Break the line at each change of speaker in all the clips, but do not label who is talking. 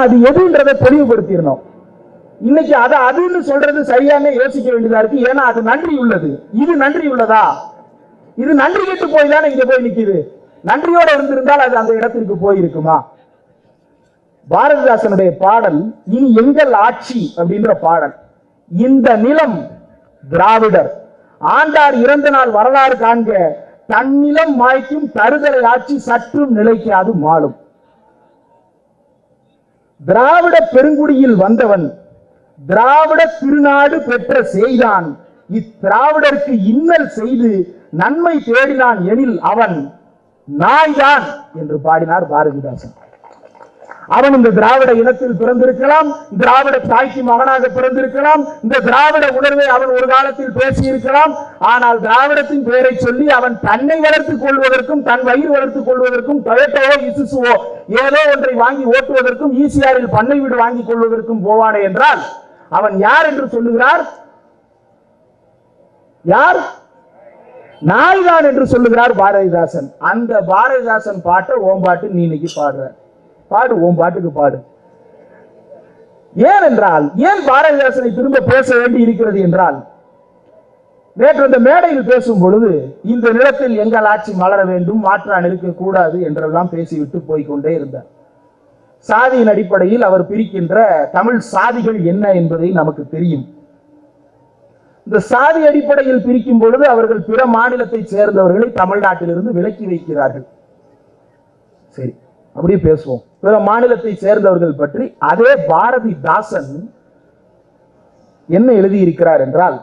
அது எதுன்றதை தெளிவுபடுத்திடணும். இன்னைக்கு அதை அதுன்னு சொல்றது சரியாக யோசிக்க வேண்டியதா இருக்கு. ஏன்னா அது நன்றி உள்ளது இது நன்றி உள்ளதா இது நன்றி கேட்டு போய் தானே இங்க போய் நிக்குது? நன்றியோட இருந்திருந்தால் அது அந்த இடத்திற்கு போயிருக்குமா? பாரதிதாசனுடைய பாடல் இனி எங்கள் ஆட்சி அப்படின்ற பாடல். இந்த நிலம் திராவிடர். ஆண்டார் இறந்த நாள் வரலாறு காண்க. தன்னிலம் மாய்க்கும் தருதலை ஆட்சி சற்றும் நிலைக்காது மாளும் திராவிட பெருங்குடியில் வந்தவன் திராவிட திருநாடு பெற்ற செய்தான். இத்திராவிடருக்கு இன்னல் செய்து நன்மை தேடினான் எனில் அவன் நாய்தான் என்று பாடினார் பாரதிதாசன். அவன் இந்த திராவிட இனத்தில் பிறந்திருக்கலாம் திராவிட தாய்க்கு மகனாக பிறந்திருக்கலாம் இந்த திராவிட உணர்வை அவன் ஒரு காலத்தில் பேசியிருக்கலாம். ஆனால் திராவிடத்தின் பெயரை சொல்லி அவன் தன்னை வளர்த்துக் கொள்வதற்கும் தன் வயிறு வளர்த்துக் கொள்வதற்கும் டொயோட்டோவோ இசுசுவோ ஏதோ ஒன்றை வாங்கி ஓட்டுவதற்கும் ஈசிஆரில் பண்ணை வீடு வாங்கிக் கொள்வதற்கும் போவானே என்றால் அவன் யார் என்று சொல்லுகிறார்? யார்? நாய்தான் என்று சொல்லுகிறார் பாரதிதாசன். அந்த பாரதிதாசன் பாட்டை ஓம்பாட்டு நீ இன்னைக்கு பாடுற. பாடு உன் பாட்டுக்கு பாடு. ஏனென்றால் ஏன் பாரதிதாசனை திரும்ப பேச வேண்டி இருக்கிறது என்றால் நேற்று அந்த மேடையில் பேசும் பொழுது இந்த நிலத்தில் எங்கள் ஆட்சி மலர வேண்டும் மாற்றான் இருக்கக்கூடாது என்றெல்லாம் பேசிவிட்டு போய்க்கொண்டே இருந்தார். சாதியின் அடிப்படையில் அவர் பிரிக்கின்ற தமிழ் சாதிகள் என்ன என்பதை நமக்கு தெரியும். இந்த சாதி அடிப்படையில் பிரிக்கும் பொழுது அவர்கள் பிற மாநிலத்தை சேர்ந்தவர்களை தமிழ்நாட்டிலிருந்து விலக்கி வைக்கிறார்கள். சரி. அப்படியே பேசுவோம். பிற மாநிலத்தை சேர்ந்தவர்கள் பற்றி அதே பாரதிதாசன் என்ன எழுதியிருக்கிறார் என்றால்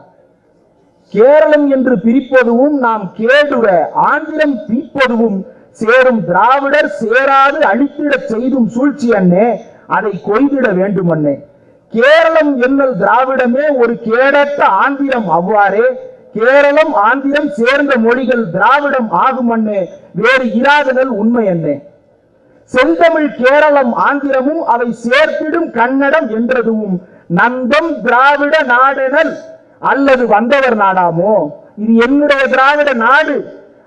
கேரளம் என்று பிரிப்பதுவும் நாம் கேடுற ஆந்திரம் பிரிப்பதுவும் சேரும் திராவிடர் சேராது அழித்திட செய்தும் சூழ்ச்சி அண்ணே அதை கொய்திட வேண்டும் அண்ணே. கேரளம் என்னல் திராவிடமே ஒரு கேடற்ற ஆந்திரம் அவ்வாறே. கேரளம் ஆந்திரம் சேர்ந்த மொழிகள் திராவிடம் ஆகும் அண்ணே வேறு இராதனல் உண்மை அண்ணே. செந்தமிழ் கேரளம் ஆந்திரமும் அவை சேர்த்திடும் கன்னடம் என்றதுவும் நந்தம் திராவிட நாடெனல் அல்லது வந்தவர் நாடாமோ? இது என்னுடைய திராவிட நாடு.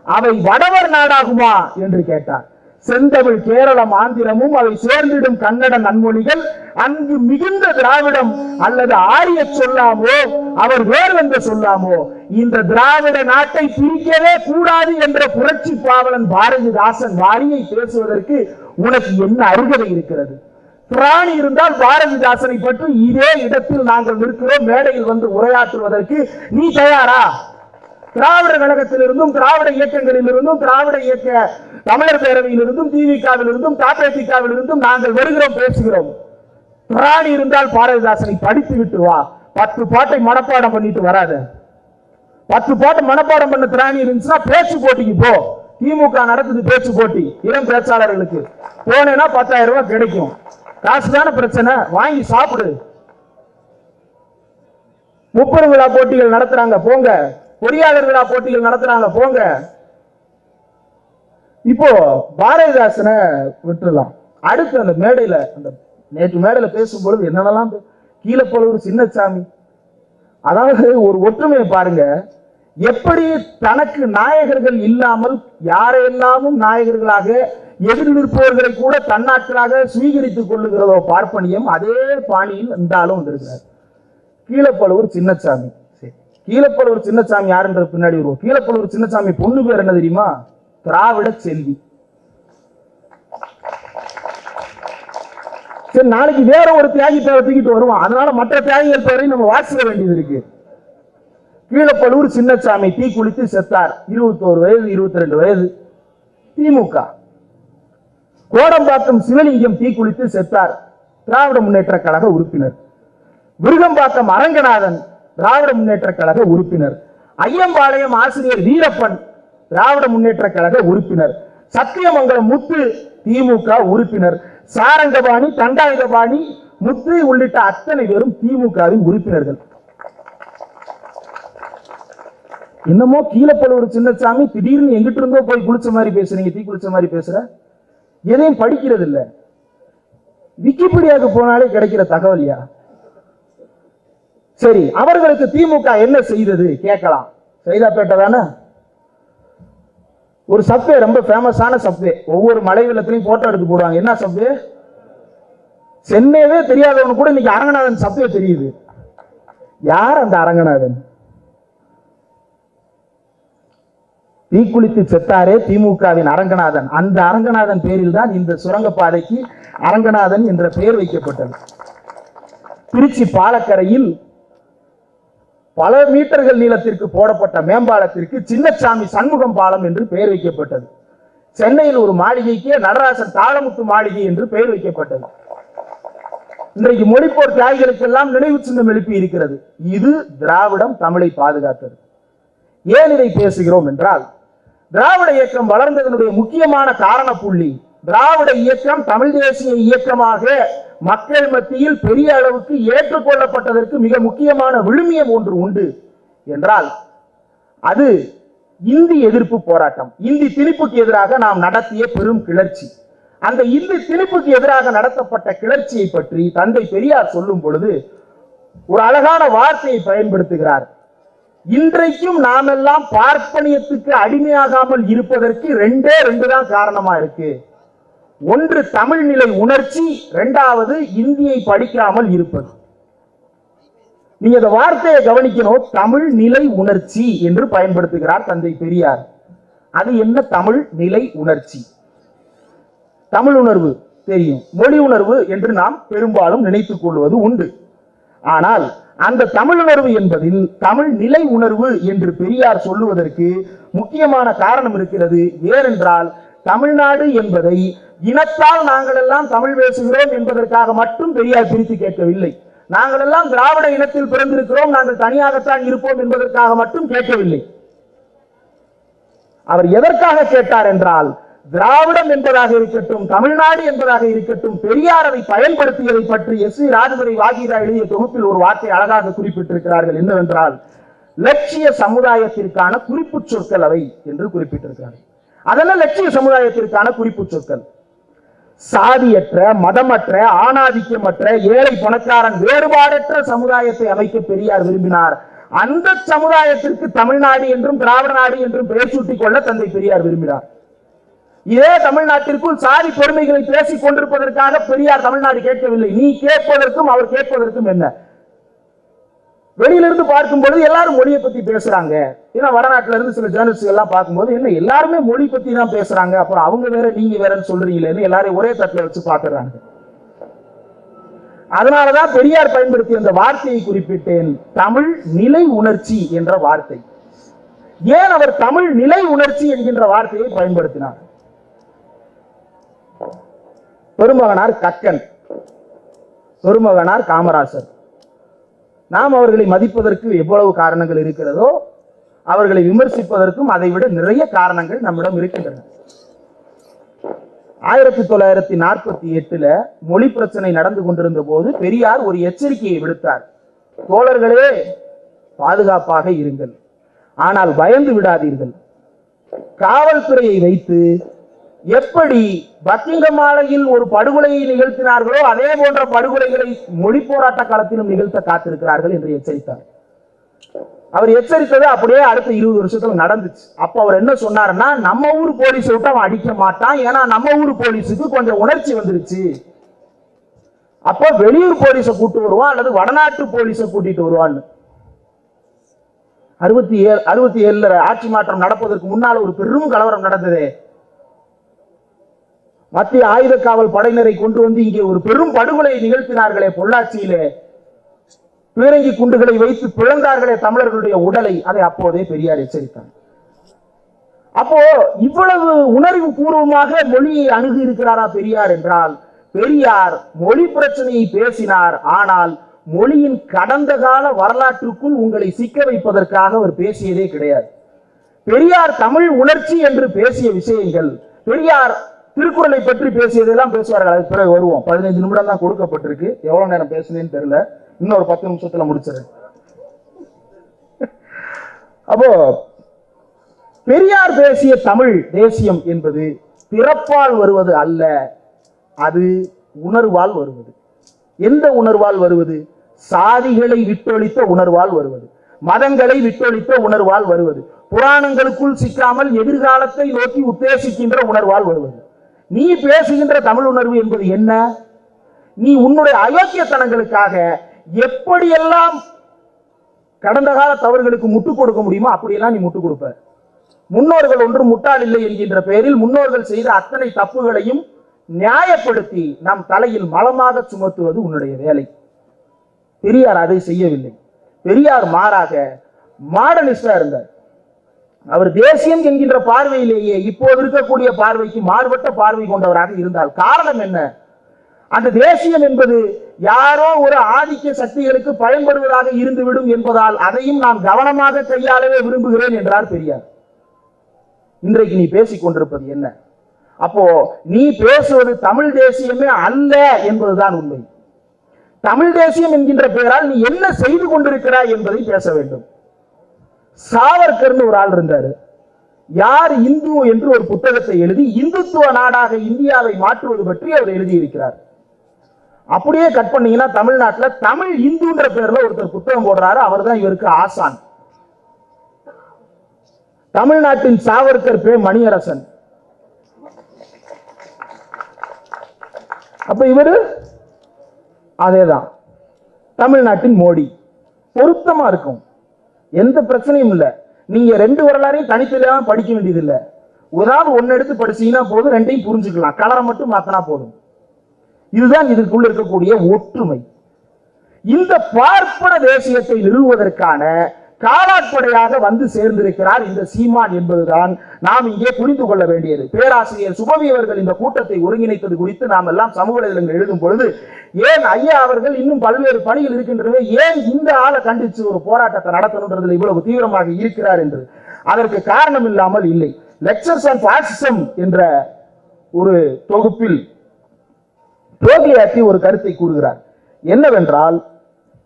அவை வடவர் நாடாகுமா? என்று கேட்டார். செந்தமிழ் கேரளம் ஆந்திரமும் அவை சேர்ந்திடும் கன்னட நன்மொழிகள் அங்கு மிகுந்த திராவிடம் அல்லது ஆரிய சொல்லாமோ? அவர் வேறு சொல்லாமோ? இந்த திராவிட நாட்டை பிரிக்கவே கூடாது என்ற புரட்சி பாவலன் பாரதிதாசன் வாரியை பேசுவதற்கு உனக்கு என்ன அருகதை இருக்கிறது? பிராணி இருந்தால் பாரதிதாசனை பற்றி இதே இடத்தில் நாங்கள் நிற்கிறோம் மேடையில் வந்து உரையாற்றுவதற்கு. நீ தயாரா? திராவிட கழகத்திலிருந்தும் திராவிட இயக்கங்களிலிருந்தும் திராவிட இயக்க தமிழர் பேரவையிலிருந்தும் திமுகவிலிருந்தும் இருந்தும் நாங்கள் வருகிறோம் பேசுகிறோம். பிராணி இருந்தால் பாரதிதாசனை படித்து விட்டு வா. பத்து பாட்டை மனப்பாடம் பண்ணிட்டு வராத. பத்து பாட்டு மனப்பாடம் பண்ண திராணி இருந்துச்சுன்னா பேச்சு போட்டிக்கு போ. திமுக நடக்குது பேச்சு போட்டி இளம் பேச்சாளர்களுக்கு. போனேன்னா பத்தாயிரம் ரூபாய் கிடைக்கும். காசு தானே பிரச்சனை வாங்கி சாப்பிடு. முப்பது விழா போட்டிகள் நடத்துறாங்க போங்க. பொறியாளர் விழா போட்டிகள் நடத்துறாங்க போங்க. இப்போ பாரதிதாசனை விட்டுறலாம் அடுத்து அந்த மேடையில அந்த நேற்று மேடையில பேசும்பொழுது என்னென்னலாம் பே- கீழப்பழுவூர் சின்னசாமி அதாவது ஒரு ஒற்றுமையை பாருங்க. எப்படி தனக்கு நாயகர்கள் இல்லாமல் யாரையெல்லாமும் நாயகர்களாக எதிர் நிற்பவர்களை கூட தன்னாட்களாக சுவீகரித்துக் கொள்ளுகிறதோ பார்ப்பனியம் அதே பாணியில் இந்த ஆளும் வந்திருக்கிறார். கீழப்பழுவூர் சின்னசாமி சரி. கீழப்பழுவூர் சின்னசாமி யாருன்ற பின்னாடி வருவோம். கீழப்பழுவூர் சின்னசாமி பொண்ணு பேர் என்ன தெரியுமா? திராவிட செல்வி. சரி நாளைக்கு வேற ஒரு தியாகி பேரை தூக்கிட்டு வருவான். அதனால மற்ற தியாகிகள் பேரையும் நம்ம வாசிக்க வேண்டியது இருக்கு. கீழப்பழுவூர் சின்னசாமி தீ குளித்து செத்தார். இருபத்தோரு வயது இருபத்தி ரெண்டு வயது. திமுக. கோடம்பாக்கம் சிவலிங்கம் தீ குளித்து செத்தார். திராவிட முன்னேற்ற கழக உறுப்பினர். விருகம்பாக்கம் அரங்கநாதன் திராவிட முன்னேற்ற கழக உறுப்பினர். ஐயம்பாளையம் ஆசிரியர் வீரப்பன் திராவிட முன்னேற்ற கழக உறுப்பினர். சத்தியமங்கலம் முத்து திமுக உறுப்பினர். சாரங்கபாணி தண்டாயுதபாணி முத்து உள்ளிட்ட அத்தனை பேரும் திமுகவின் உறுப்பினர்கள். என்னமோ கீழப்பழுவூர் சின்னசாமி திடீர்னு எங்கிட்ட இருந்தோ போய் குளிச்ச மாதிரி பேசுறீங்க. தீ குளிச்ச மாதிரி பேசுற? எதையும் படிக்கிறது இல்ல விக்கிபீடியாவுக்கு போனாலே கிடைக்கிற தகவலியா? சரி அவர்களுக்கு திமுக என்ன செய்தது? கேட்கலாம். சைதாப்பேட்டை தானே? ஒரு சப்வே ரொம்ப ஃபேமஸான சப்வே ஒவ்வொரு மலை வெள்ளத்திலையும் போட்டோ எடுத்து போடுவாங்க. என்ன சப்வே சென்னையவே தெரியாதவனு கூட இன்னைக்கு அரங்கநாதன் சப்வே தெரியுது. யார் அந்த அரங்கநாதன்? தீக்குளித்து செத்தாரே திமுகவின் அரங்கநாதன். அந்த அரங்கநாதன் பேரில் தான் இந்த சுரங்கப்பாதைக்கு அரங்கநாதன் என்ற பெயர் வைக்கப்பட்டது. திருச்சி பாலக்கரையில் பல மீட்டர்கள் நீளத்திற்கு போடப்பட்ட மேம்பாலத்திற்கு சின்னசாமி சண்முகம் பாலம் என்று பெயர் வைக்கப்பட்டது. சென்னையில் ஒரு மாளிகைக்கு நடராசன் தாளமுத்து மாளிகை என்று பெயர் வைக்கப்பட்டது. இன்றைக்கு மொழிப்போர் தியாகிகளுக்கெல்லாம் நினைவு சின்னம் எழுப்பி இருக்கிறது. இது திராவிடம் தமிழை பாதுகாத்தது. ஏன் இதை பேசுகிறோம் என்றால் திராவிட இயக்கம் வளர்ந்ததனுடைய முக்கியமான காரண புள்ளி. திராவிட இயக்கம் தமிழ் தேசிய இயக்கமாக மக்கள் மத்தியில் பெரிய அளவுக்கு ஏற்றுக்கொள்ளப்பட்டதற்கு மிக முக்கியமான விழுமியம் ஒன்று உண்டு என்றால் அது இந்தி எதிர்ப்பு போராட்டம். இந்தி திணிப்புக்கு எதிராக நாம் நடத்திய பெரும் கிளர்ச்சி. அந்த இந்தி திணிப்புக்கு எதிராக நடத்தப்பட்ட கிளர்ச்சியை பற்றி தந்தை பெரியார் சொல்லும் பொழுது ஒரு அழகான வார்த்தையை பயன்படுத்துகிறார். இன்றைக்கும் நாமெல்லாம் பார்ப்பனியத்துக்கு அடிமையாகாமல் இருப்பதற்கு ரெண்டே ரெண்டு தான் காரணமா இருக்கு. ஒன்று தமிழ் நிலை உணர்ச்சி ரெண்டாவது இந்தியை படிக்காமல் இருப்பது. நீங்க இந்த வார்த்தையை கவனிக்கணும் தமிழ் நிலை உணர்ச்சி என்று பயன்படுத்துகிறார் தந்தை பெரியார். அது என்ன தமிழ் நிலை உணர்ச்சி? தமிழ் உணர்வு தெரியும். மொழி உணர்வு என்று நாம் பெரும்பாலும் நினைத்துக் கொள்வது உண்டு. ஆனால் அந்த தமிழ் உணர்வு என்பதில் தமிழ் நிலை உணர்வு என்று பெரியார் சொல்லுவதற்கு முக்கியமான காரணம் இருக்கிறது. ஏனென்றால் தமிழ்நாடு என்பதை இனத்தால் நாங்கள் எல்லாம் தமிழ் பேசுகிறோம் என்பதற்காக மட்டும் பெரியார் பிரித்து கேட்கவில்லை. நாங்கள் எல்லாம் திராவிட இனத்தில் பிறந்திருக்கிறோம் நாங்கள் தனியாகத்தான் இருப்போம் என்பதற்காக மட்டும் கேட்கவில்லை. அவர் எதற்காக கேட்டார் என்றால் திராவிடம் என்பதாக இருக்கட்டும் தமிழ்நாடு என்பதாக இருக்கட்டும் பெரியார் பயன்படுத்தியதை பற்றி எஸ் சி ராஜதுரை வாகிதா எழுதிய தொகுப்பில் ஒரு வார்த்தை அழகாக குறிப்பிட்டிருக்கிறார்கள் என்னவென்றால் லட்சிய சமுதாயத்திற்கான குறிப்பு சொற்கள் அவை என்று குறிப்பிட்டிருக்கிறார்கள். அதெல்லாம் லட்சிய சமுதாயத்திற்கான குறிப்பு சொற்கள்? சாதியற்ற மதமற்ற ஆணாதிக்கமற்ற ஏழை பணக்காரன் வேறுபாடற்ற சமுதாயத்தை அமைக்க பெரியார் விரும்பினார். அந்த சமுதாயத்திற்கு தமிழ்நாடு என்றும் திராவிட நாடு என்றும் பெயர் சூட்டிக் கொள்ள தந்தை பெரியார் விரும்பினார். இதே தமிழ்நாட்டிற்குள் சாதி பெருமைகளை பேசிக் கொண்டிருப்பதற்காக பெரியார் தமிழ்நாடு கேட்கவில்லை. நீ கேட்பதற்கும் அவர் கேட்பதற்கும் என்ன? வெளியிலிருந்து பார்க்கும் பொழுது எல்லாரும் மொழியை பத்தி பேசுறாங்க. ஏன்னா வடநாட்டுல இருந்து சில ஜேர்னலிஸ்ட் எல்லாம் பார்க்கும்போது என்ன எல்லாருமே மொழி பத்தி தான் பேசுறாங்க. அப்புறம் அவங்க வேற நீங்க வேறன்னு சொல்றீங்களேன்னு எல்லாரையும் ஒரே தட்டில் வச்சு பாக்குறாங்க அதனாலதான் பெரியார் பயன்படுத்திய அந்த வார்த்தையை குறிப்பிட்டேன். தமிழ் நிலை உணர்ச்சி என்ற வார்த்தை. ஏன் அவர் தமிழ் நிலை உணர்ச்சி என்கின்ற வார்த்தையை பயன்படுத்தினார்? பெருமகனார் கக்கன். பெருமகனார் காமராசர். நாம் அவர்களை மதிப்பதற்கு எவ்வளவு காரணங்கள் இருக்கிறதோ அவர்களை விமர்சிப்பதற்கும் அதை விட நிறைய காரணங்கள் நம்மிடம் இருக்கின்றன. ஆயிரத்தி தொள்ளாயிரத்தி நாற்பத்தி எட்டுல மொழி பிரச்சனை நடந்து கொண்டிருந்த போது பெரியார் ஒரு எச்சரிக்கையை விடுத்தார். தோழர்களே பாதுகாப்பாக இருங்கள். ஆனால் பயந்து விடாதீர்கள். காவல்துறையை வைத்து எப்படி பக்கிங்கம் மாலையில் ஒரு படுகொலையை நிகழ்த்தினார்களோ அதே போன்ற படுகொலைகளை மொழி போராட்ட காலத்திலும் நிகழ்த்த காத்திருக்கிறார்கள் என்று எச்சரித்தார். அவர் எச்சரித்தது அப்படியே அடுத்த இருபது வருஷத்துல நடந்துச்சு. அப்ப அவர் என்ன சொன்னாருன்னா நம்ம ஊர் போலீஸ் விட்டு அவன் அடிக்க மாட்டான். ஏன்னா நம்ம ஊர் போலீஸுக்கு கொஞ்சம் உணர்ச்சி வந்துருச்சு. அப்ப வெளியூர் போலீஸை கூட்டு வருவான் அல்லது வடநாட்டு போலீஸை கூட்டிட்டு வருவான்னு. அறுபத்தி ஏழு அறுபத்தி ஏழுல ஆட்சி மாற்றம் நடப்பதற்கு முன்னால் ஒரு பெரும் கலவரம் நடந்ததே. மத்திய ஆயுத காவல் படையினரை கொண்டு வந்து இங்கே ஒரு பெரும் படுகொலை நிகழ்த்தினார்களே பொள்ளாச்சியிலே. பீரங்கி குண்டுகளை வைத்து பிளந்தார்களே தமிழர்களுடைய உடலை. அதை அப்போதே பெரியார் எச்சரித்தார். அப்போ இவ்வளவு உணர்வு பூர்வமாக மொழியை அணுகி இருக்கிறாரா பெரியார் என்றால் பெரியார் மொழி பிரச்சனையை பேசினார். ஆனால் மொழியின் கடந்த கால வரலாற்றுக்குள் உங்களை சிக்க வைப்பதற்காக அவர் பேசியதே கிடையாது. பெரியார் தமிழ் உணர்ச்சி என்று பேசிய விஷயங்கள் பெரியார் திருக்குறளை பற்றி பேசியதெல்லாம் பேசுவார்கள். அதுக்கு பிறகு வருவோம். பதினைந்து நிமிடம் தான் கொடுக்கப்பட்டிருக்கு. எவ்வளவு நேரம் பேசுனேன்னு தெரியல. இன்னொரு பத்து நிமிஷத்துல முடிச்சிடுறேன். அப்போ பெரியார் பேசிய தமிழ் தேசியம் என்பது பிறப்பால் வருவது அல்ல அது உணர்வால் வருவது. எந்த உணர்வால் வருவது? சாதிகளை விட்டொழித்த உணர்வால் வருவது. மதங்களை விட்டொழித்த உணர்வால் வருவது. புராணங்களுக்குள் சிக்காமல் எதிர்காலத்தை நோக்கி உத்தேசிக்கின்ற உணர்வால் வருவது. நீ பேசுகின்ற தமிழ் உணர்வு என்பது என்ன? நீ உன்னுடைய அயோக்கியத்தனங்களுக்காக எப்படியெல்லாம் கடந்த கால தவறுகளுக்கு முட்டு கொடுக்க முடியுமோ அப்படியெல்லாம் நீ முட்டு கொடுப்ப. முன்னோர்கள் ஒன்று முட்டாள் இல்லை என்கின்ற பெயரில் முன்னோர்கள் செய்த அத்தனை தப்புகளையும் நியாயப்படுத்தி நம் தலையில் மலமாக சுமத்துவது உன்னுடைய வேலை. பெரியார் அதை செய்யவில்லை. பெரியார் மாறாக மாடலிஸ்டா இருந்தார். அவர் தேசியம் என்கின்ற பார்வையிலேயே இப்போது இருக்கக்கூடிய பார்வைக்கு மாறுபட்ட பார்வை கொண்டவராக இருந்தால் காரணம் என்ன? அந்த தேசியம் என்பது யாரோ ஒரு ஆதிக்க சக்திகளுக்கு பயன்படுவதாக இருந்துவிடும் என்பதால் அதையும் நான் கவனமாக கையாளவே விரும்புகிறேன் என்றார் பெரியார். இன்றைக்கு நீ பேசிக் கொண்டிருப்பது என்ன? அப்போ நீ பேசுவது தமிழ் தேசியமே அல்ல என்பதுதான் உண்மை. தமிழ் தேசியம் என்கின்ற பெயரால் நீ என்ன செய்து கொண்டிருக்கிறாய் என்பதை பேச வேண்டும். சாவர்கர்னு ஒரு ஆள் இருந்தாரு. யார் இந்து என்று ஒரு புத்தகத்தை எழுதி இந்துத்துவ நாடாக இந்தியாவை மாற்றுவது பற்றி அவர் எழுதியிருக்கிறார். அப்படியே கட் பண்ணீங்கன்னா தமிழ்நாட்டுல தமிழ் இந்துன்ற பேர்ல ஒருத்தர் புத்தகம் போடுறாரு. அவர் தான் இவருக்கு ஆசான். தமிழ்நாட்டின் சாவர்கர் பே மணியரசன். அப்ப இவரு? அதேதான். தமிழ்நாட்டின் மோடி. பொருத்தமா இருக்கும். எந்த பிரச்சனையும் இல்ல. நீங்க ரெண்டு வரலாறையும் தனித்தனியாக படிக்க வேண்டியது இல்லை ஏதாவது ஒன்னு எடுத்து படிச்சீங்கன்னா போதும் ரெண்டையும் புரிஞ்சுக்கலாம். கலரை மட்டும் மாத்தினா போதும். இதுதான் இதுக்குள்ள இருக்கக்கூடிய ஒற்றுமை. இந்த பார்ப்பன தேசியத்தை நிறுவுவதற்கான காலாட்படையாக வந்து சேர்ந்திருக்கிறார் இந்த சீமான் என்பதுதான். நாம் இங்கே புரிந்து கொள்ள வேண்டியது. பேராசிரியர் சுபவி அவர்கள் இந்த கூட்டத்தை ஒருங்கிணைத்தது குறித்து நாம் எல்லாம் சமூக வலைதளங்கள் எழுதும் பொழுது ஏன் ஐயா அவர்கள் இன்னும் பல்வேறு பணிகள் இருக்கின்றன ஏன் இந்த ஆளை கண்டித்து ஒரு போராட்டத்தை நடத்தணுன்றதுல இவ்வளவு தீவிரமாக இருக்கிறார் என்று? அதற்கு காரணம் இல்லாமல் இல்லை. லெக்சர்ஸ் ஆன் பாசிசம் என்ற ஒரு தொகுப்பில் டோக்லியாட்டி ஒரு கருத்தை கூறுகிறார். என்னவென்றால்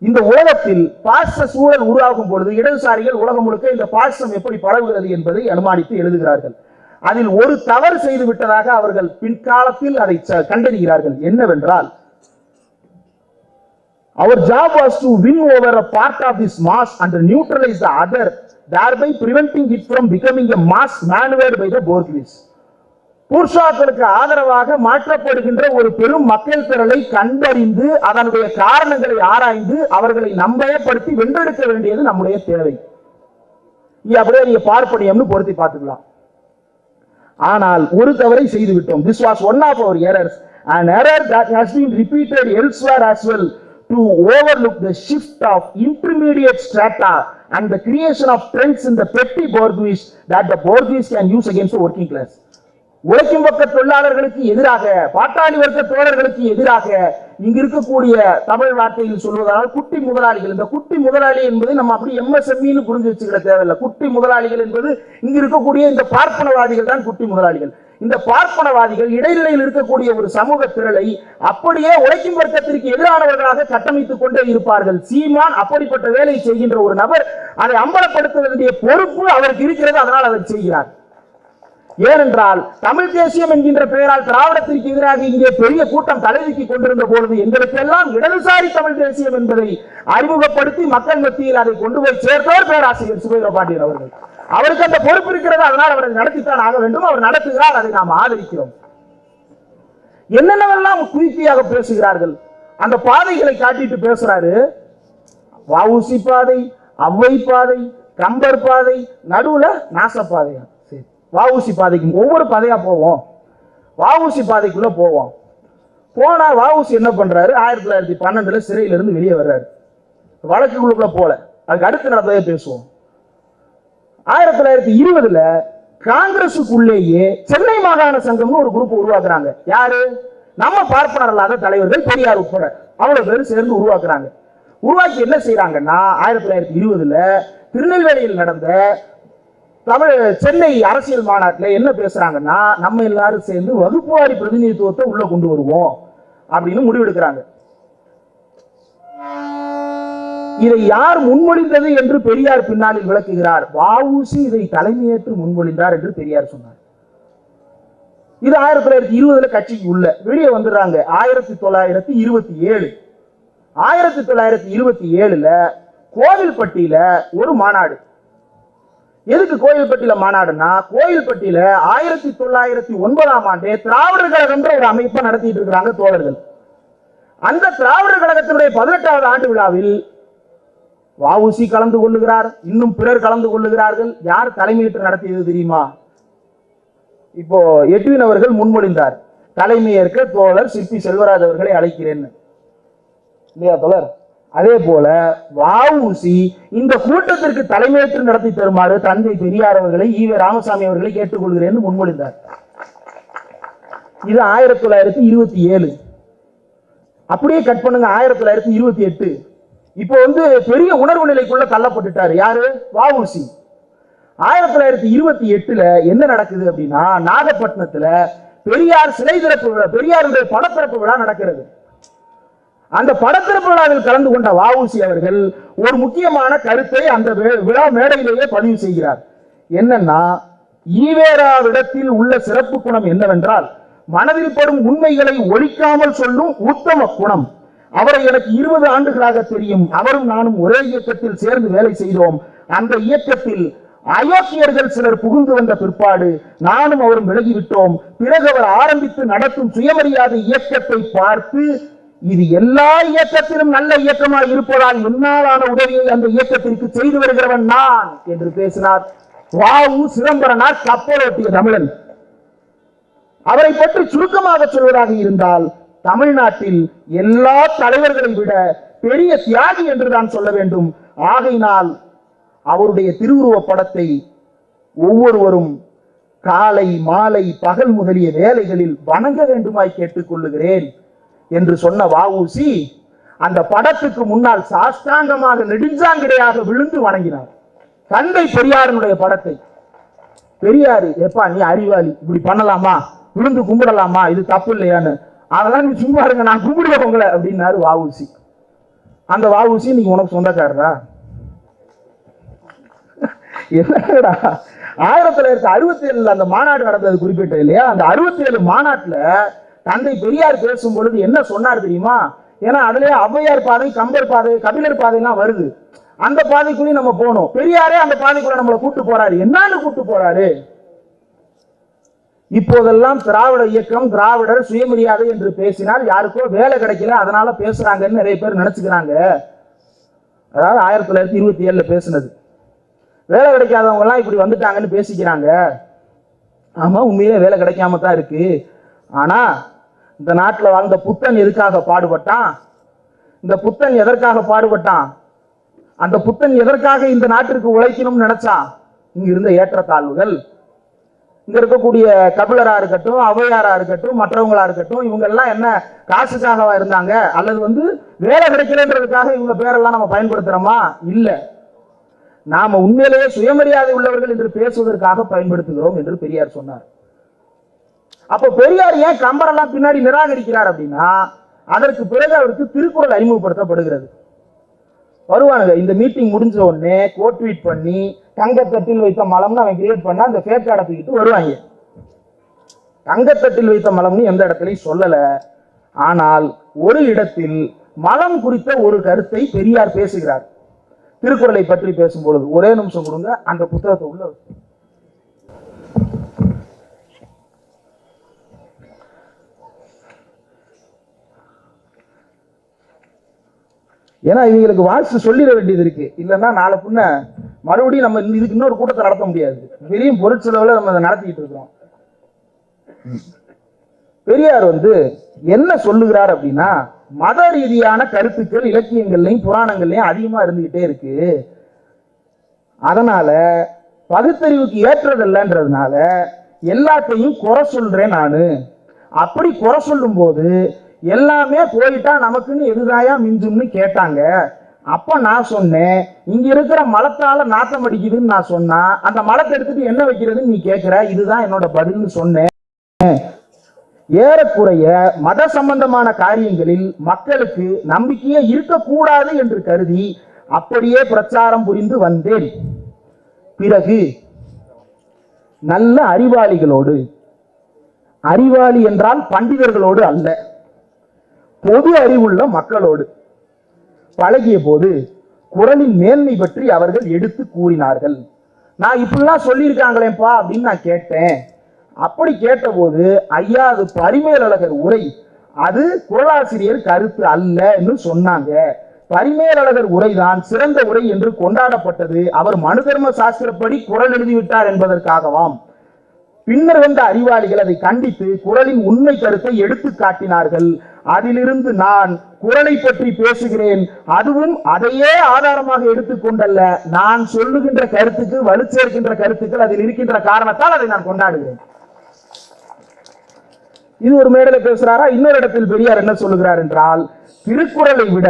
இந்த உலகத்தில் பாச சூழல் உருவாகும் பொழுது இடதுசாரிகள் உலகம் முழுக்க இந்த பாசம் எப்படி பரவுகிறது என்பதை அனுமானித்து எழுதுகிறார்கள். அதில் ஒரு தவறு செய்து விட்டதாக அவர்கள் பின்காலத்தில் அதை கண்டறிகிறார்கள். என்னவென்றால் அவர் job was to win over a part of this mass and neutralise other other by preventing it from becoming a mass manoeuvre by the Borghese பூர்ஷாக்களுக்கு ஆதரவாக மாற்றப்படுகின்ற ஒரு பெரும் மக்கள் திரளை கண்டறிந்து அதனுடைய காரணங்களை ஆராய்ந்து அவர்களை நம்பயப்படுத்தி வென்றெடுக்க வேண்டியது நம்முடைய தேவை அப்படியே நீங்க பார்ப்பனியம்னு பொருத்தி பார்த்துக்கலாம் ஆனால் ஒரு தவறை செய்து விட்டோம் this was one of our errors and error that has been repeated elsewhere as well to overlook the shift of intermediate strata and the creation of trends in the petty bourgeois that the bourgeois can use against working class உழைக்கும் பக்க தொழிலாளர்களுக்கு எதிராக பாட்டாளி வர்க்க தோழர்களுக்கு எதிராக இங்கு இருக்கக்கூடிய தமிழ் வார்த்தையில் சொல்வதால் குட்டி முதலாளிகள். இந்த குட்டி முதலாளி என்பது நம்ம அப்படி எம்எஸ்எம்இன்னு புரிஞ்சு வச்சுக்கிற தேவையில்லை. குட்டி முதலாளிகள் என்பது இங்கு இருக்கக்கூடிய இந்த பார்ப்பனவாதிகள் தான் குட்டி முதலாளிகள். இந்த பார்ப்பனவாதிகள் இடைநிலையில் இருக்கக்கூடிய ஒரு சமூக திரளை அப்படியே உழைக்கும் வர்க்கத்திற்கு எதிரானவர்களாக கட்டமைத்துக் கொண்டே இருப்பார்கள். சீமான் அப்படிப்பட்ட வேலையை செய்கின்ற ஒரு நபர் அதை அம்பலப்படுத்த வேண்டிய பொறுப்பு அவருக்கு இருக்கிறது அதனால் அதை செய்கிறார். ஏனென்றால் தமிழ் தேசியம் என்கின்ற பெயரால் திராவிடத்திற்கு எதிராக இங்கே பெரிய கூட்டம் தலைவிக்கு கொண்டிருந்த பொழுது எங்களுக்கெல்லாம் இடதுசாரி தமிழ் தேசியம் என்பதை அறிமுகப்படுத்தி மக்கள் மத்தியில் அதை கொண்டு போய் சேர்த்தவர் பேராசிரியர் சுபேந்திர பாண்டியன் அவர்கள். அவருக்கு அந்த பொறுப்பு இருக்கிறது அதனால் அவரை நடத்தித்தான் ஆக வேண்டும். அவர் நடத்துகிறார் அதை நாம் ஆதரிக்கிறோம். என்னென்னவெல்லாம் குறிப்பியாக பேசுகிறார்கள்? அந்த பாதைகளை காட்டிட்டு பேசுறாரு. வவுசி பாதை அவ்வை பாதை கம்பர் பாதை நடுவுல நாசப்பாதையா? பாதையா பாதைக்கு ஒவ்வொரு பதையா போவோம். வஉசி பாதைக்குள்ள போவோம். போனா வஉசி என்ன பண்றாரு? ஆயிரத்தி தொள்ளாயிரத்தி பன்னெண்டுல சிறையில இருந்து வெளியே வர்றாரு. வழக்குகளுக்குள்ள போல. அதுக்கு அடுத்து நடந்ததே பேசுவோம். ஆயிரத்தி தொள்ளாயிரத்தி இருபதுல காங்கிரசுக்குள்ளேயே சென்னை மாகாண சங்கம்னு ஒரு குரூப் உருவாக்குறாங்க. யாரு? நம்ம பார்ப்பனர் இல்லாத தலைவர்கள் பெரியார் உட்பட. அவ்வளவு பேர் சேர்ந்து உருவாக்குறாங்க. உருவாக்கி என்ன செய்யறாங்கன்னா ஆயிரத்தி தொள்ளாயிரத்தி இருபதுல திருநெல்வேலியில் நடந்த தமிழ் சென்னை அரசியல் மாநாட்டில் என்ன பேசுறாங்கன்னா நம்ம எல்லாரும் சேர்ந்து வகுப்புவாரி பிரதிநிதித்துவத்தை உள்ள கொண்டு வருவோம் அப்படின்னு முடிவெடுக்கிறாங்க. இதை யார் முன்மொழிந்தது என்று பெரியார் பின்னாளில் விளக்குகிறார். வாவூசி இதை தலைமையேற்று முன்மொழிந்தார் என்று பெரியார் சொன்னார். இது ஆயிரத்தி தொள்ளாயிரத்தி இருபதுல கட்சிக்கு உள்ள வெளியே வந்துடுறாங்க. ஆயிரத்தி தொள்ளாயிரத்தி இருபத்தி ஏழு. ஆயிரத்தி தொள்ளாயிரத்தி இருபத்தி ஏழுல கோவில்பட்டியில ஒரு மாநாடு. எதுக்கு கோயில்பட்டியில மாநாடுன்னா கோயில்பட்டியில ஆயிரத்தி தொள்ளாயிரத்தி ஒன்பதாம் ஆண்டு திராவிடர் கழகம்ன்ற ஒரு அமைப்பை நடத்திட்டு இருக்கிறாங்க தோழர்கள். அந்த திராவிடர் கழகத்தினுடைய பதினெட்டாவது ஆண்டு விழாவில் வாவுசி கலந்து கொள்ளுகிறார் இன்னும் பிறர் கலந்து கொள்ளுகிறார்கள். யார் தலைமையேற்று நடத்தியது தெரியுமா? இப்போ எட்வின் அவர்கள் முன்மொழிந்தார் தலைமையேற்க தோழர் சிற்பி செல்வராஜ் அவர்களை அழைக்கிறேன் இல்லையா தோழர்? அதே போல வாவுசி இந்த கூட்டத்திற்கு தலைமையேற்று நடத்தி தருமாறு தந்தை பெரியார் அவர்களை ஈவ ராமசாமி அவர்களை கேட்டுக்கொள்கிறேன் முன்மொழிந்தார். இது ஆயிரத்தி தொள்ளாயிரத்தி இருபத்தி ஏழு. அப்படியே கட் பண்ணுங்க ஆயிரத்தி தொள்ளாயிரத்தி இருபத்தி எட்டு. இப்போ வந்து பெரிய உணர்வு நிலைக்குள்ள தள்ளப்பட்டுட்டாரு. யாரு? வாவுசி ஆயிரத்தி தொள்ளாயிரத்தி இருபத்தி எட்டுல என்ன நடக்குது அப்படின்னா நாகப்பட்டினத்துல பெரியார் சிலை திறப்பு விழா பெரியாருடைய படத்திறப்பு விழா நடக்கிறது. அந்த படத்திறப்பு விழாவில் கலந்து கொண்ட வாவுசி அவர்கள் ஒரு முக்கியமான கருத்தை அந்த விழா மேடையிலேயே பதிவு செய்கிறார். என்னன்னா ஈவேராவிடத்தில் உள்ள சிறப்பு குணம் என்னவென்றால் மனதில் படும் உண்மைகளை ஒழிக்காமல் சொல்லும் உத்தம குணம். அவரை எனக்கு இருபது ஆண்டுகளாக தெரியும். அவரும் நானும் ஒரே இயக்கத்தில் சேர்ந்து வேலை செய்தோம். அந்த இயக்கத்தில் அயோக்கியர்கள் சிலர் புகுந்து வந்த பிற்பாடு நானும் அவரும் விலகிவிட்டோம். பிறகு அவர் ஆரம்பித்து நடத்தும் சுயமரியாதை இயக்கத்தை பார்த்து இது எல்லா இயக்கத்திலும் நல்ல இயக்கமாக இருப்பதால் என்னாலான உதவியை அந்த இயக்கத்திற்கு செய்து வருகிறவன் நான் என்று பேசினார். வாவு சிதம்பரனார் கப்பலோட்டிய தமிழன். அவரை பற்றி சுருக்கமாக சொல்வதாக இருந்தால் தமிழ்நாட்டில் எல்லா தலைவர்களை விட பெரிய தியாகி என்று தான் சொல்ல வேண்டும். ஆகையினால் அவருடைய திருவுருவ படத்தை ஒவ்வொருவரும் காலை மாலை பகல் முதலிய வேலைகளில் வணங்க வேண்டுமாய் கேட்டுக்கொள்ளுகிறேன் என்று சொன்ன வஊசி அந்த படத்துக்கு முன்னால் சாஷ்டாங்கமாக நெடுஞ்சாங்கிடையாக விழுந்து வணங்கினார். தந்தை பெரியாரினுடைய படத்தை. பெரியாரு எப்பா நீ அறிவாளி. இப்படி பண்ணலாமா? விழுந்து கும்பிடலாமா? இது தப்பு இல்லையான்னு. அதெல்லாம் நீ சும்மா இருங்க நான் கும்பிடுவேன் உங்களை அப்படின்னாரு வாவூசி. அந்த வாவூசி நீங்க உனக்கு சொந்தக்காரரா? என்னடா? ஆயிரத்தி தொள்ளாயிரத்தி அறுபத்தி ஏழுல அந்த மாநாடு நடந்தது குறிப்பிட்ட இல்லையா? அந்த அறுபத்தி ஏழு மாநாட்டுல தந்தை பெரியார் பேசும் பொழுது என்ன சொன்னார் தெரியுமா? ஏன்னா அதுலயே ஔவையார் பாதை கம்பர் பாதை கபிலர் பாதை எல்லாம் வருது. அந்த பாதைக்குள்ளேயும் நம்ம போனோம் பெரியாரே அந்த பாதைக்குள்ள நம்மளை கூட்டு போறாரு. என்னன்னு கூட்டு போறாரு? இப்போதெல்லாம் திராவிட இயக்கம் திராவிடர் சுயமரியாதை என்று பேசினால் யாருக்கோ வேலை கிடைக்கல அதனால பேசுறாங்கன்னு நிறைய பேர் நினைச்சுக்கிறாங்க. அதாவது ஆயிரத்தி தொள்ளாயிரத்தி இருபத்தி ஏழுல பேசுனது. வேலை கிடைக்காதவங்க எல்லாம் இப்படி வந்துட்டாங்கன்னு பேசிக்கிறாங்க. ஆமா உண்மையிலே வேலை கிடைக்காம தான் இருக்கு. ஆனா இந்த நாட்டில் வாழ்ந்த புத்தன் எதுக்காக பாடுபட்டான்? இந்த புத்தன் எதற்காக பாடுபட்டான்? அந்த புத்தன் எதற்காக இந்த நாட்டிற்கு உழைக்கணும்னு நினைச்சான் இங்க இருந்த ஏற்றத்தாழ்வுகள். இங்க இருக்கக்கூடிய கபிலரா இருக்கட்டும் அவையாரா இருக்கட்டும் மற்றவங்களா இருக்கட்டும் இவங்க எல்லாம் என்ன காசுக்காகவா இருந்தாங்க? அல்லது வந்து வேலை கிடைக்கலன்றதுக்காக இவங்க பேரெல்லாம் நம்ம பயன்படுத்துறோமா? இல்ல. நாம உண்மையிலேயே சுயமரியாதை உள்ளவர்கள் என்று பேசுவதற்காக பயன்படுத்துகிறோம் என்று பெரியார் சொன்னார். அப்ப பெரியார் ஏன் கம்பரெல்லாம் பின்னாடி நிராகரிக்கிறார் அப்படின்னா அதற்கு பிறகு அவருக்கு திருக்குறள் அறிமுகப்படுத்தப்படுகிறது. வருவானுங்க இந்த மீட்டிங் முடிஞ்ச உடனே கோட் ட்வீட் பண்ணி தங்கத்தட்டில் வைத்த மலம்னு அவன் கிரியேட் பண்ண அந்த ஃபேக் தூக்கிட்டு வருவாங்க. தங்கத்தட்டில் வைத்த மலம்னு எந்த இடத்துலையும் சொல்லல. ஆனால் ஒரு இடத்தில் மலம் குறித்த ஒரு கருத்தை பெரியார் பேசுகிறார். திருக்குறளை பற்றி பேசும் பொழுது ஒரே நிமிஷம் கொடுங்க அந்த புத்தகத்தை உள்ள ஏன்னா இவங்களுக்கு வாட்ஸ் சொல்லிட வேண்டியது இருக்கு. இல்லைன்னா நாளை பின்ன மறுபடியும் நம்ம இதுக்கு இன்னொரு கூட்டத்தை நடத்த முடியாது. பெரிய பொருட்செலவுல நம்ம அதை நடத்திக்கிட்டு இருக்கோம் பெரியார் வந்து என்ன சொல்லுகிறார் அப்படின்னா மத ரீதியான கருத்துக்கள் இலக்கியங்கள்லையும் புராணங்கள்லையும் அதிகமா இருந்துகிட்டே இருக்கு. அதனால பகுத்தறிவுக்கு ஏற்றதில்லைன்றதுனால எல்லாத்தையும் குறை சொல்றேன் நானு. அப்படி குறை சொல்லும் போது எல்லாமே போயிட்டா நமக்குன்னு எதுதாயா மிஞ்சும்னு கேட்டாங்க. அப்ப நான் சொன்னேன் இங்க இருக்கிற மலத்தால நாத்தம் அடிக்குதுன்னு நான் சொன்னா அந்த மலத்தை எடுத்துட்டு என்ன வைக்கிறதுன்னு நீ கேட்கிற இதுதான் என்னோட பதில்னு சொன்னேன். ஏறக்குறைய மத சம்பந்தமான காரியங்களில் மக்களுக்கு நம்பிக்கையே இருக்கக்கூடாது என்று கருதி அப்படியே பிரச்சாரம் புரிந்து வந்தேன். பிறகு நல்ல அறிவாளிகளோடு அறிவாளி என்றால் பண்டிதர்களோடு அல்ல. பொது அறிவுள்ள மக்களோடு பழகிய போது குரலின் மேன்மை பற்றி அவர்கள் எடுத்து கூறினார்கள். நான் இப்படிலாம் சொல்லியிருக்காங்களேப்பா அப்படின்னு நான் கேட்டேன். அப்படி கேட்டபோது ஐயா அது பரிமேலழகர் உரை. அது குரலாசிரியர் கருத்து அல்ல என்று சொன்னாங்க. பரிமேலழகர் உரைதான் சிறந்த உரை என்று கொண்டாடப்பட்டது. அவர் மனுதர்ம சாஸ்திரப்படி குரல் எழுதிவிட்டார் என்பதற்காகவாம். பின்னர் வந்த அறிவாளிகள் அதை கண்டித்து குரலின் உண்மை கருத்தை எடுத்து காட்டினார்கள். அதிலிருந்து நான் குரலை பற்றி பேசுகிறேன். அதுவும் அதையே ஆதாரமாக எடுத்துக்கொண்டல்ல. நான் சொல்லுகின்ற கருத்துக்கு வலு சேர்க்கின்ற கருத்துக்கள் அதில் இருக்கின்ற காரணத்தால் அதை நான் கொண்டாடுகிறேன். இது ஒரு மேடையில பேசுறாரா? இன்னொரு இடத்தில் பெரியார் என்ன சொல்லுகிறார் என்றால் திருக்குறளை விட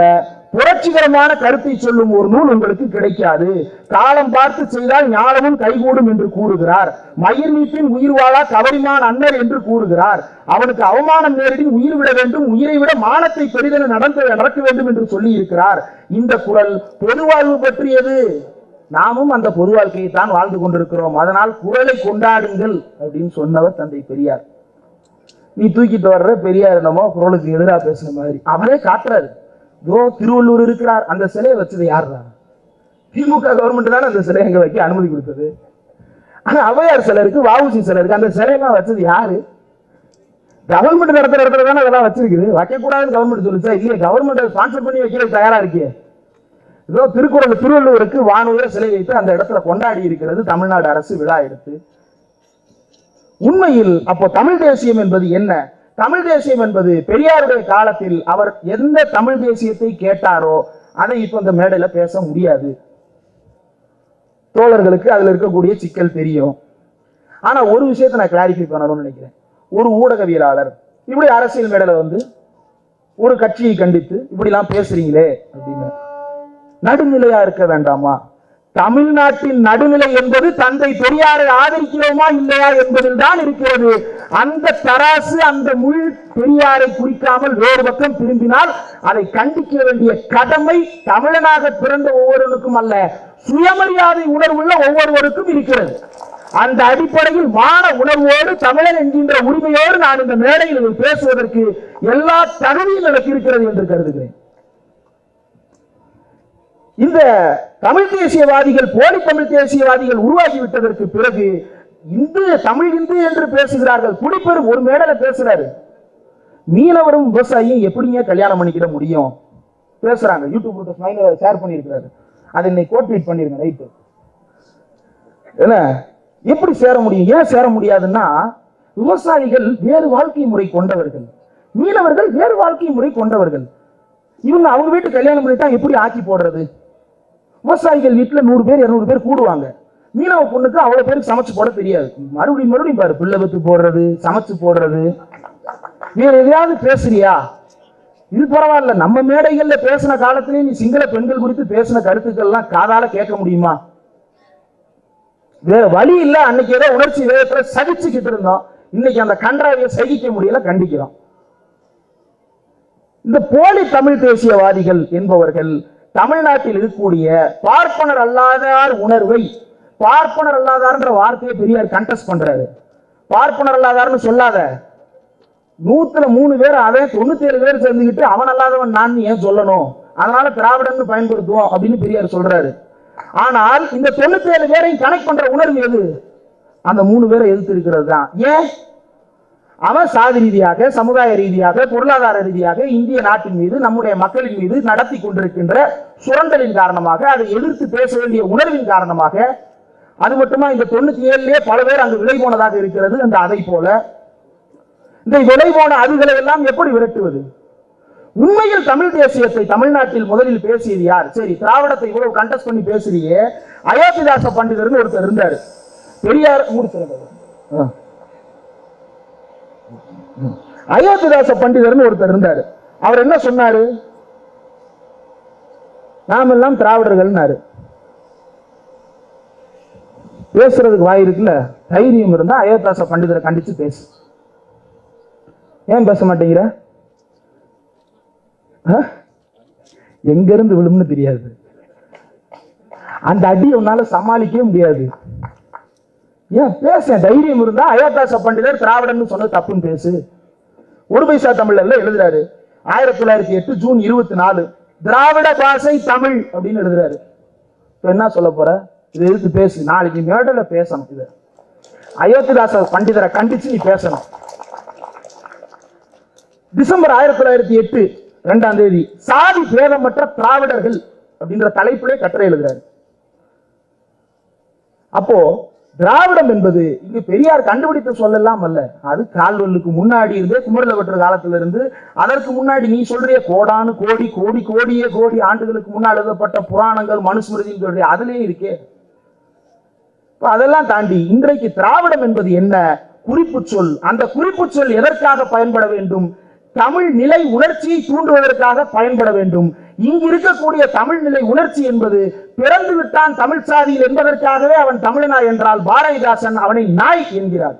புரட்சிகரமான கருத்தை சொல்லும் ஒரு நூல் உங்களுக்கு கிடைக்காது. காலம் பார்த்து செய்தால் ஞானமும் கைகூடும் என்று கூறுகிறார். மயிர் நீப்பின் உயிர் வாழா கவரிமான் அன்னர் என்று கூறுகிறார். அவனுக்கு அவமானம் நேரடி உயிர் விட வேண்டும் உயிரை விட மானத்தை பெரிதென நடந்து நடக்க வேண்டும் என்று சொல்லி இருக்கிறார் இந்த குரல் பொது வாழ்வு பற்றியது. நாமும் அந்த பொது வாழ்க்கையை தான் வாழ்ந்து கொண்டிருக்கிறோம். அதனால் குரலை கொண்டாடுங்கள் அப்படின்னு சொன்னவர் தந்தை பெரியார். நீ தூக்கிட்டு வர்ற பெரியார் என்னமோ குரலுக்கு எதிராக பேசுன மாதிரி. அவரே காட்டுறாரு. இதோ திருவள்ளூர் இருக்கிறார். அந்த சிலையை வச்சது யாருடா திமுக கவர்மெண்ட் தானே அந்த சிலையை எங்க வைக்க அனுமதி கொடுத்தது. ஆனா அவையார் சிலை இருக்கு வாவுசி சிலை இருக்கு. அந்த சிலையெல்லாம் வச்சது யாரு? கவர்மெண்ட் நடத்துற இடத்துல தானே அதெல்லாம் வச்சிருக்குது. வைக்கக்கூடாதுன்னு கவர்மெண்ட் சொல்லுச்சா? இல்லையே கவர்மெண்ட் ஸ்பான்சர் பண்ணி வைக்கிறது தயாரா இருக்கே. இதோ திருக்குறள் திருவள்ளுவருக்கு வானுயர சிலை வைத்து அந்த இடத்துல கொண்டாடி இருக்கிறது தமிழ்நாடு அரசு விழா எடுத்து. உண்மையில் அப்போ தமிழ் தேசியம் என்பது என்ன? தமிழ் தேசியம் என்பது பெரியாருடைய காலத்தில் அவர் எந்த தமிழ் தேசியத்தை கேட்டாரோ அதை இப்ப இந்த மேடையில பேச முடியாது. தோழர்களுக்கு அதுல இருக்கக்கூடிய சிக்கல் தெரியும். ஆனா ஒரு விஷயத்தை நான் கிளாரிஃபை பண்ணணும்னு நினைக்கிறேன். ஒரு ஊடகவியலாளர் இப்படி அரசியல் மேடையில வந்து ஒரு கட்சியை கண்டித்து இப்படிலாம் பேசுறீங்களே அப்படின்னு. நடுநிலையா இருக்க வேண்டாமா? தமிழ்நாட்டின் நடுநிலை என்பது தந்தை பெரியாரை ஆதரிக்கிறோமா இல்லையா என்பதில் தான் இருக்கிறது. அந்த தராசு அந்த முள் பெரியாரை குறிக்காமல் வேறு பக்கம் திரும்பினால் அதை கண்டிக்க வேண்டிய கடமை தமிழனாக பிறந்த ஒவ்வொருவனுக்கும் அல்ல. சுயமரியாதை உணர்வுள்ள ஒவ்வொருவருக்கும் இருக்கிறது. அந்த அடிப்படையில் மான உணர்வோடு தமிழன் என்கின்ற உரிமையோடு நான் இந்த மேடையில் பேசுவதற்கு எல்லா தகுதியும் எனக்கு இருக்கிறது என்று கருதுகிறேன். இந்த தமிழ் தேசியவாதிகள் போலி தமிழ் தேசியவாதிகள் உருவாகி விட்டதற்கு பிறகு இந்து தமிழ் இந்து என்று பேசுகிறார்கள். குடிப்பெரும் ஒரு மேடல பேசுறாரு. மீனவரும் விவசாயியும் எப்படிங்க கல்யாணம் பண்ணிக்கிட முடியும்? பேசுறாங்க. யூடியூப் ஸ்மைல ஷேர் பண்ணியிருக்கிறாரு. அதை இன்னைக்கு கோட் ட்வீட் பண்ணிருங்க ரைட்டு என்ன? எப்படி சேர முடியும்? ஏன் சேர முடியாதுன்னா விவசாயிகள் வேறு வாழ்க்கை முறை கொண்டவர்கள். மீனவர்கள் வேறு வாழ்க்கை முறை கொண்டவர்கள். இவங்க அவங்க வீட்டு கல்யாணம் பண்ணிட்டா எப்படி ஆக்கி போடுறது? விவசாயிகள் வீட்டில் நூறு பேர் இருநூறு பேர் கூடுவாங்க. மீனவ பொண்ணுக்கு அவ்வளவு பேருக்கு சமைச்சு போட தெரியாது. மறுபடியும் மறுபடியும் பாரு பிள்ளை வத்து போடுறது சமைச்சு போடுறது. வேற எதையாவது பேசுறியா? இது பரவாயில்ல நம்ம மேடைகள்ல பேசின காலத்திலேயே நீ சிங்கள பெண்கள் குறித்து பேசின கருத்துக்கள்லாம் காதால கேட்க முடியுமா? வேற வழி இல்ல அன்னைக்கு ஏதோ உணர்ச்சி வேகத்துல சகிச்சுக்கிட்டு இருந்தோம். இன்னைக்கு அந்த கன்றாவியை சகிக்க முடியல கண்டிக்கிறோம். இந்த போலி தமிழ் தேசியவாதிகள் என்பவர்கள் தமிழ்நாட்டில் இருக்கக்கூடிய பார்ப்பனர் அல்லாதார் உணர்வை பார்ப்பனர் அல்லாதார்ன்ற வார்த்தையை பெரியார் கண்டஸ்ட் பண்றாரு. பார்ப்பனர் அல்லாதார்னு சொல்லாத. நூத்துல மூணு பேர் அவன் தொண்ணூத்தி ஏழு பேர் சேர்ந்துக்கிட்டு அவன் அல்லாதவன் நான் ஏன் சொல்லணும்? அதனால திராவிடன் பயன்படுத்துவோம் அப்படின்னு பெரியார் சொல்றாரு. ஆனால் இந்த தொண்ணூத்தி ஏழு பேரையும் கனெக்ட் பண்ற உணர்வு எது? அந்த மூணு பேரை எதிர்த்து இருக்கிறது தான். ஏன்? அவன் சாதி ரீதியாக சமுதாய ரீதியாக பொருளாதார ரீதியாக இந்திய நாட்டின் மீது நம்முடைய மக்களின் மீது நடத்தி கொண்டிருக்கின்ற சுரண்டலின் காரணமாக அதை எதிர்த்து பேச வேண்டிய உணர்வின் காரணமாக அது மட்டுமா இந்த தொண்ணூத்தி ஏழுலயே பல பேர் அங்கு விலை போனதாக இருக்கிறது அந்த அதை போல. இந்த விலை போன அதுகளை எல்லாம் எப்படி விரட்டுவது? உண்மையில் தமிழ் தேசியத்தை தமிழ்நாட்டில் முதலில் பேசியது யார்? சரி திராவிடத்தை இவ்வளவு கண்டெஸ்ட் பண்ணி பேசுறியே அயோத்திதாச பண்டிதர்னு ஒருத்தர் இருந்தார். பெரியார் அயோத்திதாச பண்டிதர்னு ஒருத்தர் இருந்தார். அவர் என்ன சொன்னாரு? நாம் எல்லாம் திராவிடர்கள்னாரு. பேசுறதுக்கு வாய் இருக்குல்ல? தைரியம் இருந்தா அயோத்தாச பண்டிதரை கண்டிச்சு பேசு. ஏன் பேச மாட்டேங்கிற? எங்க இருந்து விழும்னு தெரியாது. அந்த அடியை உன்னால சமாளிக்கவே முடியாது. ஏன் பேச தைரியம் இருந்தா அயோத்தாச பண்டிதர் திராவிடன்னு சொன்னது தப்புன்னு பேசு. ஒரு பைசா தமிழ்ல எழுதுறாரு. ஆயிரத்தி தொள்ளாயிரத்தி எட்டு ஜூன் இருபத்தி நாலு திராவிட பாஷை தமிழ் அப்படின்னு எழுதுறாரு. என்ன சொல்ல போற? இதை எடுத்து பேசு. நாளைக்கு மேடல பேசணும் இதை. அயோத்திதாச பண்டிதரை கண்டிச்சு நீ பேசணும். டிசம்பர் ஆயிரத்தி தொள்ளாயிரத்தி எட்டு ரெண்டாம் தேதி சாதி பேதமற்ற திராவிடர்கள் அப்படின்ற தலைப்பிலே கட்டுரை எழுதுறாரு. அப்போ திராவிடம் என்பது இங்கு பெரியார் கண்டுபிடித்த சொல்லலாம் அல்ல. அது கால்வல்லுக்கு முன்னாடி இருந்தே குமரலவற்ற காலத்துல இருந்து அதற்கு முன்னாடி நீ சொல்றிய கோடானு கோடி கோடி கோடியே கோடி ஆண்டுகளுக்கு முன்னால் எழுதப்பட்ட புராணங்கள் மனுஸ்மிருதின்னு சொல்றிய அதுலயே இருக்கே. அதெல்லாம் தாண்டி இன்றைக்கு திராவிடம் என்பது என்ன? குறிப்பு சொல். அந்த குறிப்பு சொல் எதற்காக பயன்பட வேண்டும்? தமிழ் நிலை உணர்ச்சியை தூண்டுவதற்காக பயன்பட வேண்டும். இங்கு இருக்கக்கூடிய தமிழ் நிலை உணர்ச்சி என்பது பிறந்து விட்டான் தமிழ் சாதியில் என்பதற்காகவே அவன் தமிழனா என்றால் பாரதிதாசன் அவனை நாய் என்கிறார்.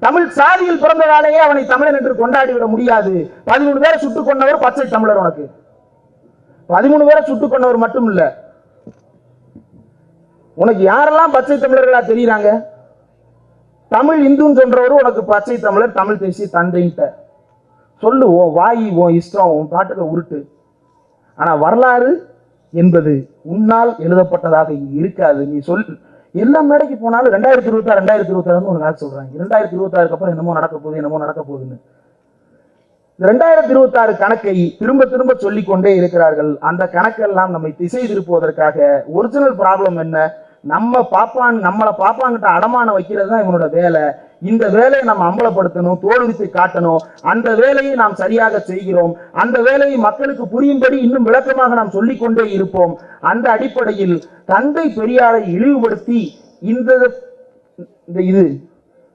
தமிழ் சாதியில் பிறந்ததாலேயே அவனை தமிழன் என்று கொண்டாடி விட முடியாது. பதிமூணு பேரை சுட்டுக் கொண்டவர் பச்சை தமிழர் உனக்கு. பதிமூணு பேரை சுட்டுக் கொண்டவர் மட்டும் இல்ல உனக்கு யாரெல்லாம் பச்சை தமிழர்களா தெரியுறாங்க? தமிழ் இந்துன்னு சொல்றவரு உனக்கு பச்சை தமிழர் தமிழ் பேசி தந்தைன்ட்ட. சொல்லு உன் வாய் உன் இஷ்டம் உன் பாட்டுக்கு உருட்டு. ஆனா வரலாறு என்பது உன்னால் எழுதப்பட்டதாக இங்கு இருக்காது. நீ சொல் எல்லா மேடைக்கு போனாலும் ரெண்டாயிரத்தி இருபத்தாறு ரெண்டாயிரத்தி இருபத்தாறுன்னு ஒரு நாள் சொல்றாங்க. ரெண்டாயிரத்தி இருபத்தாறுக்கு அப்புறம் என்னமோ நடக்க போகுது என்னமோ நடக்க போகுதுன்னு. ரெண்டாயிரத்தி இருபத்தாறு கணக்கை திரும்ப திரும்ப சொல்லிக்கொண்டே இருக்கிறார்கள். அந்த கணக்கெல்லாம் நம்மை திசை திருப்புவதற்காக ஒரிஜினல் ப்ராப்ளம் என்ன? நம்ம பாப்பான் நம்மளை பாப்பாங்கிட்ட அடமானம் வைக்கிறது தான் இவனோட வேலை. இந்த வேலையை நம்ம அம்பலப்படுத்தணும் தோல்வித்து காட்டணும். அந்த வேலையை நாம் சரியாக செய்கிறோம். அந்த வேலையை மக்களுக்கு புரியும்படி இன்னும் விளக்கமாக நாம் சொல்லிக்கொண்டே இருப்போம். அந்த அடிப்படையில் தந்தை பெரியாரை இழிவுபடுத்தி இந்த இந்த இது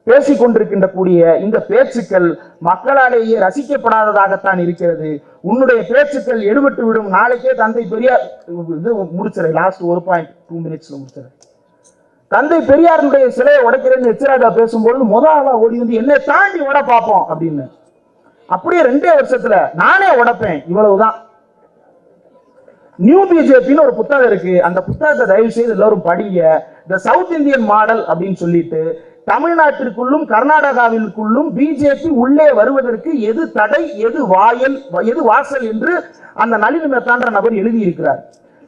பேசிக் கொண்டிருக்கின்ற கூடிய இந்த பேச்சுக்கள் மக்களாலேயே ரசிக்கப்படாததாகத்தான் இருக்கிறது. உன்னுடைய பேச்சுக்கள் எடுபட்டு விடும். நாளைக்கே தந்தை பெரியார் இது முடிச்சிடறேன் லாஸ்ட் ஒரு பாயிண்ட் டூ மினிட்ஸ்ல முடிச்சிடறேன் தந்தை பெரியாருடைய சிலையை உடைக்கிறேன்னு எச்சராஜா பேசும்பொழுது முத ஆளா ஓடி வந்து என்னை தாண்டி உட பார்ப்போம் அப்படின்னு. அப்படியே ரெண்டே வருஷத்துல நானே உடைப்பேன். இவ்வளவுதான். நியூ பிஜேபின்னு ஒரு புத்தகம் இருக்கு. அந்த புத்தகத்தை தயவு செய்து எல்லாரும் படிங்க. த சவுத் இந்தியன் மாடல் அப்படின்னு சொல்லிட்டு தமிழ்நாட்டிற்குள்ளும் கர்நாடகாவிற்குள்ளும் பிஜேபி உள்ளே வருவதற்கு எது தடை எது வாயல் எது வாசல் என்று அந்த நளினி மெத்தான்ற நபர் எழுதியிருக்கிறார்.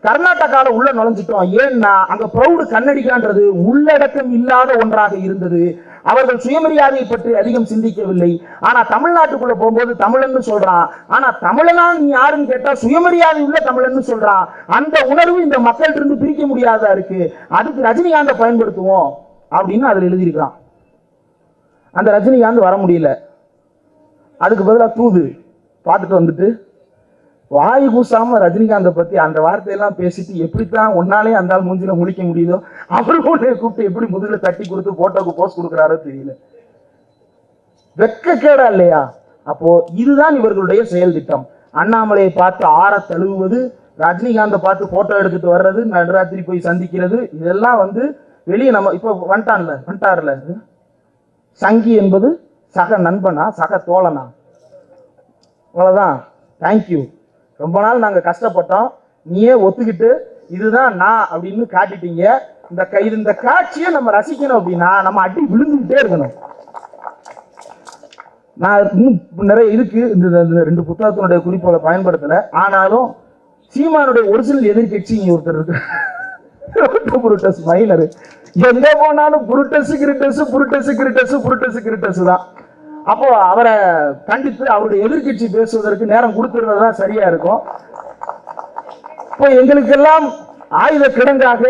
கர்நாடகாவில் உள்ள நுழைஞ்சிட்டோம். ஏன்னா அங்க பிரௌடு கண்ணடிக்கான்றது உள்ளடக்கம் இல்லாத ஒன்றாக இருந்தது. அவர்கள் சுயமரியாதையை பற்றி அதிகம் சிந்திக்கவில்லை. ஆனா தமிழ்நாட்டுக்குள்ள போகும்போது தமிழன்னு சொல்றான். ஆனா தமிழனா நீ யாருன்னு கேட்டா சுயமரியாதை உள்ள தமிழன்னு சொல்றான். அந்த உணர்வு இந்த மக்கள் இருந்து பிரிக்க முடியாதா இருக்கு? அதுக்கு ரஜினிகாந்தை பயன்படுத்துவோம். அப்படின்னு அதில் எழுதியிருக்கிறான். அந்த ரஜினிகாந்த் வர முடியல. அதுக்கு பதிலா தூது பார்த்துட்டு வந்துட்டு வாய் கூசாம ரஜினிகாந்தை பத்தி அந்த வார்த்தையெல்லாம் பேசிட்டு எப்படித்தான் ஒன்னாலே அந்த ஆள் மூஞ்சில முழிக்க முடியுதோ அவரு ஒண்ணு கூப்பிட்டு எப்படி முதுகுல தட்டி கொடுத்து போட்டோக்கு போஸ்ட் கொடுக்குறாரோ தெரியல. வெட்கக்கேடா இல்லையா? அப்போ இதுதான் இவர்களுடைய செயல் திட்டம். அண்ணாமலையை பார்த்து ஆற தழுவுவது ரஜினிகாந்தை பார்த்து போட்டோ எடுத்துட்டு வர்றது நடுராத்திரி போய் சந்திக்கிறது இதெல்லாம் வந்து வெளியே நம்ம இப்போ வந்துட்டான்ல வந்துட்டார்ல. சங்கி என்பது சக நண்பனா சக தோழனா? அவ்வளோதான் தேங்க்யூ ரொம்ப நாள் நாங்கள் கஷ்டப்பட்டோம். நீயே ஒத்துக்கிட்டு இதுதான் நான் அப்படின்னு காட்டிட்டீங்க. இந்த க- இது இந்த காட்சியை நம்ம ரசிக்கணும் அப்படின்னா நம்ம அடி விழுந்துகிட்டே இருக்கணும். நான் இன்னும் நிறைய இருக்கு. இந்த இந்த ரெண்டு புத்தகத்தினுடைய குறிப்புகளை பயன்படுத்தலை. ஆனாலும் சீமானுடைய ஒரிஜினல் எதிர்கட்சி இங்கே ஒருத்தர் இருக்கு புருட்டஸ் மைனர் எங்க போனாலும் புருட்டஸ் கிரிட்டஸ் புருட்டஸ் கிரிட்டஸ் புருட்டஸ் கிரிட்டஸ் தான். அப்போ அவரை கண்டித்து அவருடைய எதிர்கட்சி பேசுவதற்கு நேரம் கொடுத்துருந்தது தான் சரியா இருக்கும். இப்போ எங்களுக்கெல்லாம் ஆயுத கிடங்காக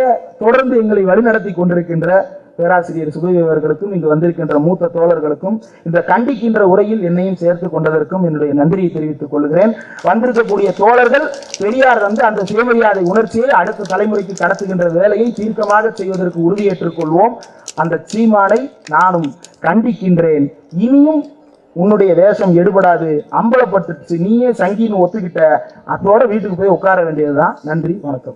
தொடர்ந்து எங்களை வழிநடத்தி கொண்டிருக்கின்ற பேராசிரியர் சுபவி அவர்களுக்கும் இங்கு வந்திருக்கின்ற மூத்த தோழர்களுக்கும் இந்த கண்டிக்கின்ற உரையில் என்னையும் சேர்த்து கொண்டதற்கும் என்னுடைய நன்றியை தெரிவித்துக் கொள்கிறேன். வந்திருக்கக்கூடிய தோழர்கள் பெரியார் வந்து அந்த சுயமரியாதை உணர்ச்சியை அடுத்த தலைமுறைக்கு கடத்துகின்ற வேலையை தீர்க்கமாக செய்வதற்கு உறுதியேற்றுக் கொள்வோம். அந்த சீமானை நானும் கண்டிக்கின்றேன். இனியும் உன்னுடைய வேஷம் எடுபடாது. அம்பலப்பட்டுச்சு. நீயே சங்கின்னு ஒத்துக்கிட்ட. அதோட வீட்டுக்கு போய் உட்கார வேண்டியதுதான். நன்றி வணக்கம்.